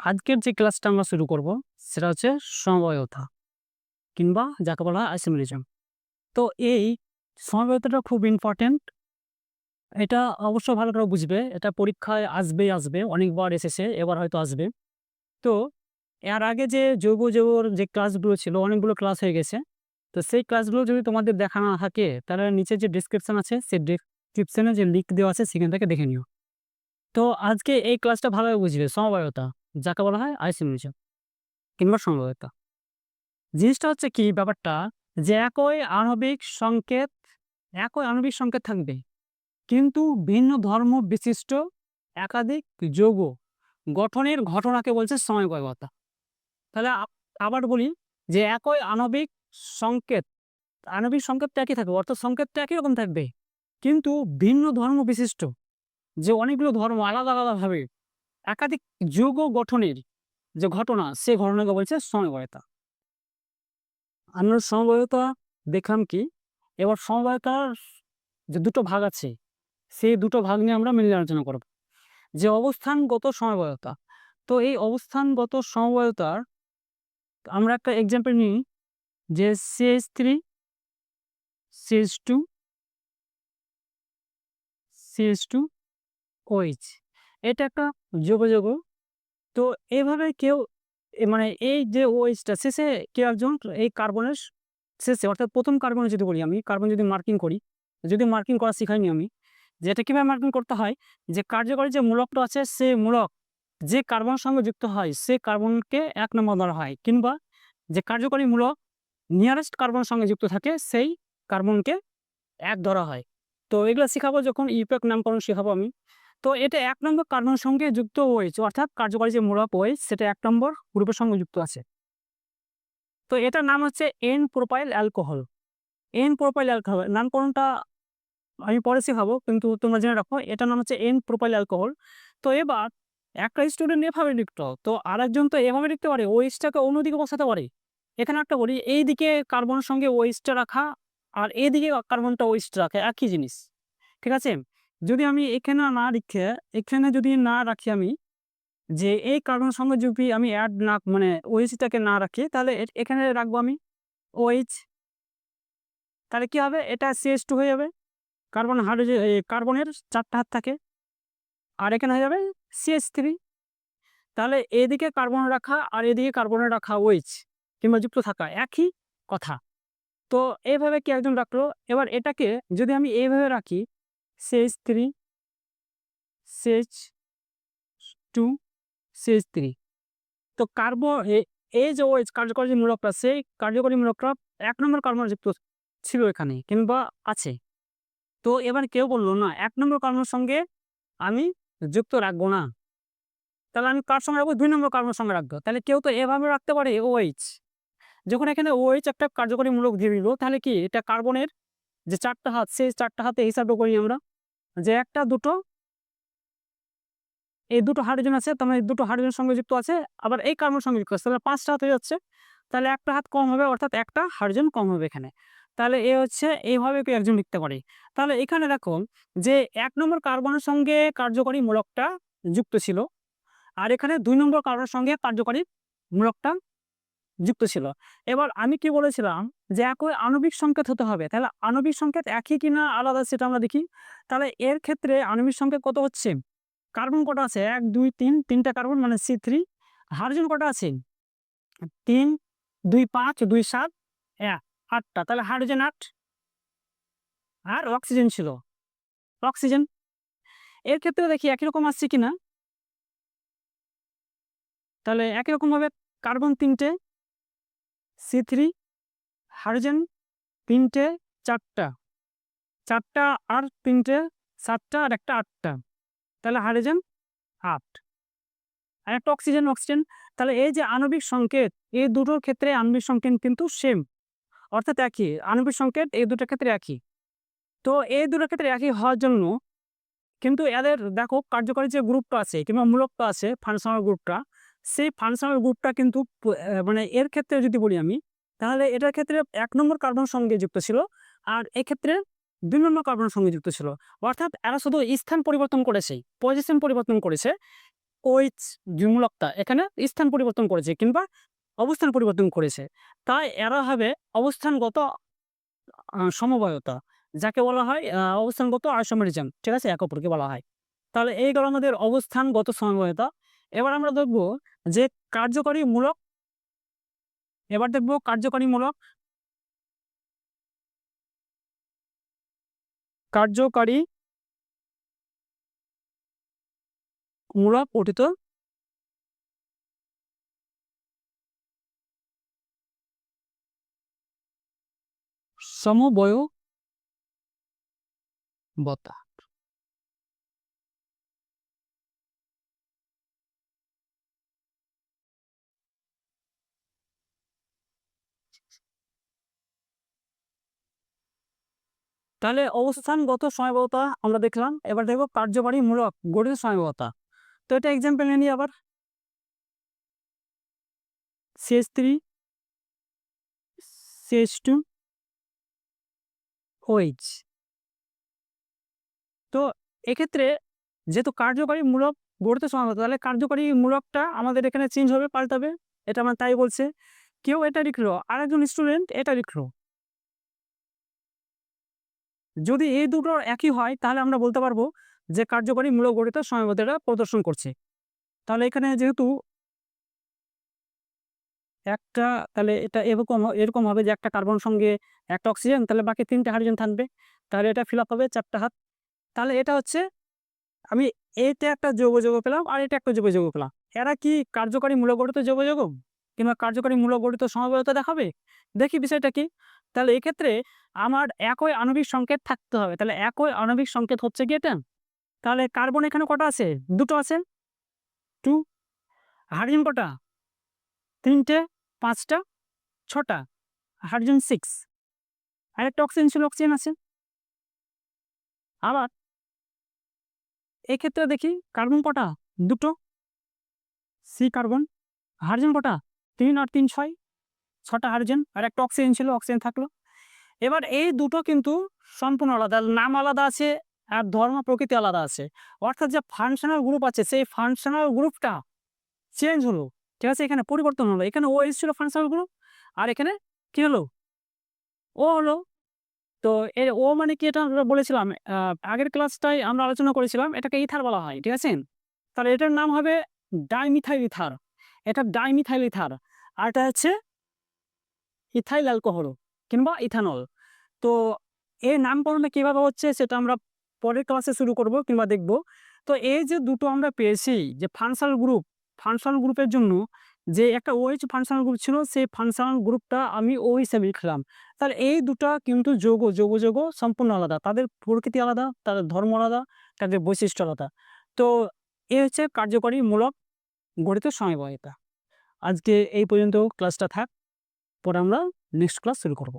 আজকের যে ক্লাসটা আমরা শুরু করব, সেটা হচ্ছে সমবায়তা কিংবা যাকে বলা হয় আইসোমিলিজম তো এই সমবায়তাটা খুব ইম্পর্ট্যান্ট এটা অবশ্য ভালো করে বুঝবে। এটা পরীক্ষায় আসবেই আসবে, অনেকবার এসেছে, এবার হয়তো আসবে। তো এর আগে যে জৈব জৈবর যে ক্লাসগুলো ছিল, অনেকগুলো ক্লাস হয়ে গেছে। তো সেই ক্লাসগুলো যদি তোমাদের দেখা না থাকে, তাহলে নিচে যে ডিসক্রিপশন আছে, সেই ডিসক্রিপশনে যে লিঙ্ক দেওয়া আছে, সেখান থেকে দেখে নিও। তো আজকে এই ক্লাসটা ভালোভাবে বুঝবে, সমবায়তা। যাকে বলা হয় আইসোমিলিজম কিংবা সমবায়তা জিনিসটা হচ্ছে কি ব্যাপারটা যে একই আণবিক সংকেত, একই আণবিক সংকেত থাকবে, কিন্তু ভিন্ন ধর্ম বিশিষ্ট একাধিক যৌগ গঠনের ঘটনাকে বলছে সমবায়তা তাহলে আবার বলি যে একই আণবিক সংকেত, আণবিক সংকেতটা একই থাকবে, অর্থাৎ সংকেতটা একই রকম থাকবে, কিন্তু ভিন্ন ধর্ম বিশিষ্ট যে অনেকগুলো ধর্ম আলাদা আলাদাভাবে একাধিক যৌগ গঠনের যে ঘটনা, সে ঘটনাকে বলছে সমবায়তা। আমরা সমবায়তা দেখলাম কি, এবার সমবায়তার যে দুটো ভাগ আছে, সেই দুটো ভাগ নিয়ে আমরা মিলিয়ে আলোচনা করব। যে অবস্থানগত সমবায়তা, তো এই অবস্থানগত সমবায়তার আমরা একটা এক্সাম্পল নিই, যে CS three CS two CS two OH এটা একটা যোগাযোগ তো এইভাবে কেউ মানে এই যে ওইচটা শেষে কেউ একজন এই কার্বনের শেষে, অর্থাৎ প্রথম কার্বনে যদি করি আমি কার্বন যদি মার্কিং করি, যদি মার্কিং করা শিখাইনি আমি যেটা কীভাবে মার্কিং করতে হয়, যে কার্যকরী যে মূলকটা আছে, সে মূলক যে কার্বনের সঙ্গে যুক্ত হয়, সে কার্বনকে এক নম্বর ধরা হয়, কিংবা যে কার্যকরী মূলক নিয়ারেস্ট কার্বনের সঙ্গে যুক্ত থাকে, সেই কার্বনকে এক ধরা হয়। তো এগুলো শেখাবো যখন ইউপ্যাক নামকরণ শেখাবো আমি। তো এটা এক নম্বর কার্বনের সঙ্গে যুক্ত ওয়েচ অর্থাৎ কার্যকরী যে মূলক ওয়েচ সেটা এক নম্বর গ্রুপের সঙ্গে যুক্ত আছে। তো এটার নাম হচ্ছে n propyl alcohol n propyl alcohol নামকরণটা আমি পরে শেখাবো, কিন্তু তোমরা জেনে রাখো, এটার নাম হচ্ছে এন প্রোপাইল অ্যালকোহল তো এবার একটা স্টুডেন্ট এভাবে লিখতো, তো আরেকজন তো এভাবে লিখতে পারে ওয়েস্টটাকে অন্যদিকে বসাতে পারে। এখানে একটা বলি, এই দিকে কার্বনের সঙ্গে ওয়েস্টটা রাখা, আর এইদিকে কার্বনটা ওয়েস্ট রাখা, একই জিনিস। ঠিক আছে? যদি আমি এখানে না লিখে এখানে যদি না রাখি আমি, যে এই কার্বনের সঙ্গে যদি আমি অ্যাড না মানে ওএইচটাকে না রাখি, তাহলে এখানে রাখব আমি ওএইচ তাহলে কি হবে? এটা সিএস টু হয়ে যাবে। কার্বন হাইড্রোজেন কার্বনের চারটা হাত থাকে। আর এখানে হয়ে যাবে সিএস থ্রি তাহলে এদিকে কার্বন রাখা আর এদিকে কার্বনে রাখা ওইচ কিংবা যুক্ত থাকা একই কথা। তো এইভাবে কি একজন রাখল? এবার এটাকে যদি আমি এইভাবে রাখি CS three CH two CH three তো কার্বন এই যে ওইচ কার্যকরী মূলকটা সেই কার্যকরী মূলকটা এক নম্বর কার্বন যুক্ত ছিল এখানে, কিংবা আছে। তো এবার কেউ বলল, না, এক নম্বর কার্বনের সঙ্গে আমি যুক্ত রাখব না। তাহলে আমি কার সঙ্গে রাখব? দুই নম্বর কার্বনের সঙ্গে রাখব। তাহলে কেউ তো এভাবে রাখতে পারে ওএইচ যখন এখানে ওএইচ একটা কার্যকরী মূলক দিয়ে দিল, তাহলে কি এটা কার্বনের যে চারটা হাত, সেই চারটা হাতে হিসাবটা করি আমরা। যে একটা দুটো এই দুটো হাইড্রোজেন আছে তার মানে দুটো হাইড্রোজেন সঙ্গে যুক্ত আছে, আবার এই কার্বন সঙ্গে যুক্ত আছে। তাহলে পাঁচটা হাত হয়ে যাচ্ছে। তাহলে একটা হাত কম হবে, অর্থাৎ একটা হাইড্রোজেন কম হবে এখানে। তাহলে এ হচ্ছে, এইভাবে কেউ একজন লিখতে পারে। তাহলে এখানে দেখো যে এক নম্বর কার্বনের সঙ্গে কার্যকরী মূলকটা যুক্ত ছিল, আর এখানে দুই নম্বর কার্বনের সঙ্গে কার্যকরী মূলকটা যুক্ত ছিল। এবার আমি কি বলেছিলাম যে একই আণবিক সংকেত হতে হবে। তাহলে আণবিক সংকেত একই কিনা আলাদা সেটা আমরা দেখি। তাহলে এর ক্ষেত্রে আণবিক সংকেত কত হচ্ছে? কার্বন কটা আছে? এক, দুই, তিন, তিনটা কার্বন মানে সি থ্রি। হাইড্রোজেন কটা আছে? তিন, দুই, পাঁচ, দুই, সাত, এক, আটটা। তাহলে হাইড্রোজেন আট। আর অক্সিজেন ছিল। অক্সিজেন। এর ক্ষেত্রে দেখি একই রকম আসছে কিনা তাহলে একই রকমভাবে কার্বন তিনটে সি থ্রি, হাইড্রোজেন তিনটে, চারটা। চারটা আর তিনটে, সাতটা আর একটা আটটা। তাহলে হাইড্রোজেন আট। আর একটা অক্সিজেন অক্সিজেন। তাহলে এই যে আণবিক সংকেত, এই দুটোর ক্ষেত্রে আণবিক সংকেত কিন্তু সেম অর্থাৎ একই। আণবিক সংকেত এই দুটোর ক্ষেত্রে একই। তো এই দুটোর ক্ষেত্রে একই হওয়ার জন্য কিন্তু এদের, দেখো, কার্যকরী যে গ্রুপটা আছে কিংবা মূলকটা আছে, ফাংশনাল গ্রুপটা সেই ফাংশনাল গ্রুপটা কিন্তু মানে এর ক্ষেত্রে যদি বলি আমি, তাহলে এটার ক্ষেত্রে এক নম্বর কার্বন সঙ্গে যুক্ত ছিল আর এক্ষেত্রে দুই নম্বর কার্বনের সঙ্গে যুক্ত ছিল অর্থাৎ এরা শুধু স্থান পরিবর্তন করেছে পজিশন পরিবর্তন করেছে, ওইচ জুমূলকতা এখানে স্থান পরিবর্তন করেছে কিংবা অবস্থান পরিবর্তন করেছে। তাই এরা হবে অবস্থানগত সমবায়তা। যাকে বলা হয় অবস্থানগত আইসোমেরিজম। ঠিক আছে? একে অপরকে বলা হয়। তাহলে এই গেল আমাদের অবস্থানগত সমবায়তা। এবার আমরা দেখব যে কার্যকরীমূলক এবার দেখব কার্যকরীমূলক কার্যকারী মূলক পঠিত গঠিত সমবয়বতা। তাহলে অবস্থানগত সমবায়তা আমরা দেখলাম। এবার দেখব কার্যকারীমূলক গঠিত সমবায়তা। তো এটা এক্সাম্পল নিয়ে নিই আবার। CH3 CH2 OH তো এক্ষেত্রে যেহেতু কার্যকারীমূলক গঠিত সমবায়তা তাহলে কার্যকারীমূলকটা আমাদের এখানে চেঞ্জ হবে, পাল্টাবে। এটা আমার তাই বলছে। কেউ এটা লিখলো, আরেকজন স্টুডেন্ট এটা লিখলো। যদি এই দুটো একই হয়, তাহলে আমরা বলতে পারব যে কার্যকরীমূলক গঠিত সমবায়তাটা প্রদর্শন করছে। তাহলে এখানে যেহেতু একটা, তাহলে এটা এরকম এরকম হবে যে একটা কার্বন সঙ্গে একটা অক্সিজেন, তাহলে বাকি ৩ টে হাইড্রোজেন থাকবে। তাহলে এটা ফিল হবে ৪ টা হাত। তাহলে এটা হচ্ছে, আমি এটা একটা যৌগ যৌগ পেলাম আর এটা একটা যৌগ যৌগ পেলাম। এরা কি কার্যকরীমূলক গঠিত যৌগ যৌগ? কিংবা কার্যকরীমূলক গঠিত সমবায়তা দেখাবে? দেখি বিষয়টা কি? তাহলে এক্ষেত্রে আমার একই আণবিক সংকেত থাকতে হবে। তাহলে একই আণবিক সংকেত হচ্ছে কি এটা? তাহলে কার্বন এখানে কটা আছে? ২ টো আছে। 2 হাইড্রোজেন কটা? ৩ টে, ৫ টা, ৬ টা। হাইড্রোজেন 6 আরেকটা অক্সিজেন ছিল, অক্সিজেন আছে। আবার এক্ষেত্রে দেখি কার্বন কটা? দুটো সি কার্বন। হাইড্রোজেন কটা? তিন আর ৩ ৬ ৬ টা হাইড্রোজেন আর একটা অক্সিজেন ছিল, অক্সিজেন থাকল। এবার এই দুটো কিন্তু সম্পূর্ণ আলাদা। নাম আলাদা আছে আর ধর্ম প্রকৃতি আলাদা আছে। অর্থাৎ যে ফাংশনাল গ্রুপ আছে সেই ফাংশনাল গ্রুপটা চেঞ্জ হলো। ঠিক আছে? এখানে পরিবর্তন হলো। এখানে OH ছিল ফাংশনাল গ্রুপ আর এখানে কি হলো? ও হলো। তো এর ও মানে কি এটা আমরা বলেছিলাম আগের ক্লাসটায় আমরা আলোচনা করেছিলাম এটাকে ইথার বলা হয়। ঠিক আছে? তাহলে এটার নাম হবে ডাইমিথাইল ইথার। এটা ডাইমিথাইল ইথার। আর এটা হচ্ছে ইথাইল অ্যালকোহল কিংবা ইথানল। তো এর নামকরণটা কীভাবে হচ্ছে সেটা আমরা পরের ক্লাসে শুরু করব কিংবা দেখব। তো এই যে দুটো আমরা পেয়েছি যে ফাংশনাল গ্রুপ, ফাংশনাল গ্রুপের জন্য যে একটা OH ফাংশনাল গ্রুপ ছিল সেই ফাংশনাল গ্রুপটা আমি ও হিসেবে লিখলাম। তাহলে এই দুটা কিন্তু যৌগ, যৌগ যৌগ সম্পূর্ণ আলাদা। তাদের প্রকৃতি আলাদা, তাদের ধর্ম আলাদা, তাদের বৈশিষ্ট্য আলাদা। তো এ হচ্ছে কার্যকরীমূলক গঠিত সমবায়তা। আজকে এই পর্যন্ত ক্লাসটা থাক। পরে আমরা নেক্সট ক্লাস শুরু করব।